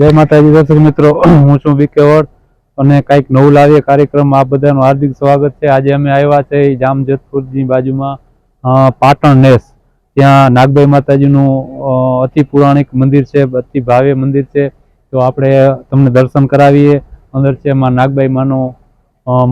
જય માતાજી, દર્શક મિત્રો, હું છું બીકેવડ અને કંઈક નવું લાવીએ કાર્યક્રમ. આ બધાનું હાર્દિક સ્વાગત છે. આજે અમે આવ્યા છે ઈ જામજોધપુરની બાજુમાં પાટણ નેસ. ત્યાં નાગભાઈ માતાજીનું અતિ પુરાણિક મંદિર છે, અતિ ભાવ્ય મંદિર છે. તો આપણે તમને દર્શન કરાવીએ. અંદર છે એમાં નાગબાઈ માનું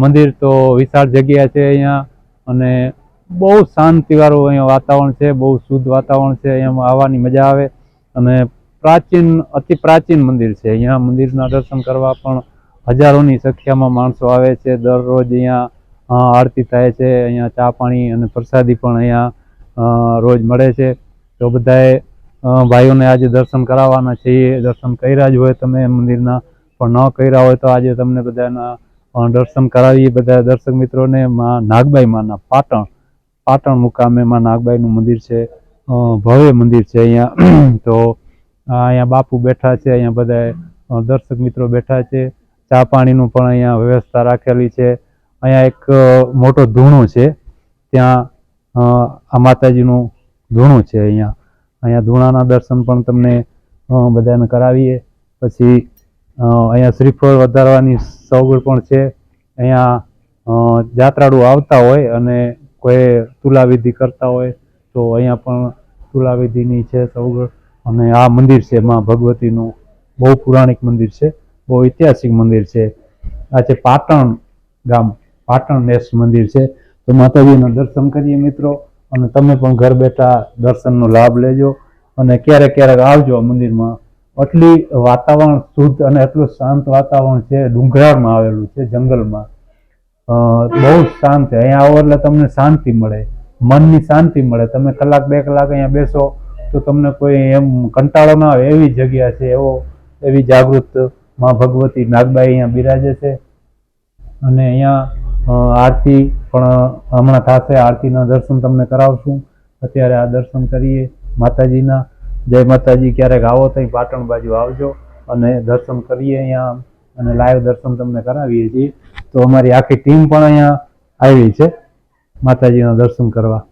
મંદિર. તો વિશાળ જગ્યા છે અહીંયા અને બહુ શાંતિવાળું અહીંયા વાતાવરણ છે, બહુ શુદ્ધ વાતાવરણ છે. અહીંયા આવવાની મજા આવે અને પ્રાચીન, અતિ પ્રાચીન મંદિર છે. અહીંયા મંદિરના દર્શન કરવા પણ હજારોની સંખ્યામાં માણસો આવે છે. દરરોજ અહીંયા આરતી થાય છે. અહીંયા ચા પાણી અને પ્રસાદી પણ અહીંયા રોજ મળે છે. તો બધાએ ભાઈઓને આજે દર્શન કરાવવાના છે. એ દર્શન કર્યા જ હોય તમે મંદિરના. પણ ન કર્યા હોય તો આજે તમને બધાના દર્શન કરાવીએ. બધા દર્શક મિત્રોને, માં, નાગબાઈ માના પાટણ પાટણ મુકામે માં નાગબાઈનું મંદિર છે. ભવ્ય મંદિર છે અહીંયા. તો અહીંયા બાપુ બેઠા છે, અહીંયા બધા દર્શક મિત્રો બેઠા છે. ચા પાણીનું પણ અહીંયા વ્યવસ્થા રાખેલી છે. અહીંયા એક મોટો ધૂણું છે. ત્યાં આ માતાજીનું ધૂણું છે અહીંયા. અહીંયા ધૂણાના દર્શન પણ તમને બધાને કરાવીએ. પછી અહીંયા શ્રીફળ વધારવાની સગવડ પણ છે. અહીંયા જાત્રાળુ આવતા હોય અને કોઈ તુલાવિધિ કરતા હોય તો અહીંયા પણ તુલાવિધિની છે સગવડ અને આ મંદિર છે માં ભગવતીનું બહુ પુરાણિક મંદિર છે, બહુ ઐતિહાસિક મંદિર છે. આ છે પાટણ ગામ, પાટણ નેસ મંદિર છે. તો માતાજીના દર્શન કરીએ મિત્રો, અને તમે પણ ઘર બેઠા દર્શનનો લાભ લેજો. અને ક્યારેક ક્યારેક આવજો મંદિરમાં. આટલી વાતાવરણ શુદ્ધ અને એટલું શાંત વાતાવરણ છે, ડુંગરાળમાં આવેલું છે, જંગલમાં. બહુ શાંત છે. અહીંયા આવો એટલે તમને શાંતિ મળે. મનની શાંતિ મળે. તમે કલાક, બે કલાક અહીંયા બેસો. તો તમને કોઈ એમ કંટાળો ના આવે એવી જગ્યા છે, એવો, એવી જાગૃતમાં ભગવતી નાગબાઈ અહીંયા બિરાજે છે. અને અહીંયા આરતી પણ હમણાં થશે, આરતીના દર્શન તમને કરાવશું. અત્યારે આ દર્શન કરીએ માતાજીના. જય માતાજી, ક્યારેક આવો ત્યાં પાટણ બાજુ આવજો અને દર્શન કરીએ અહીંયા અને લાઈવ દર્શન તમને કરાવીએ છીએ. તો અમારી આખી ટીમ પણ અહીંયા આવી છે માતાજીના દર્શન કરવા.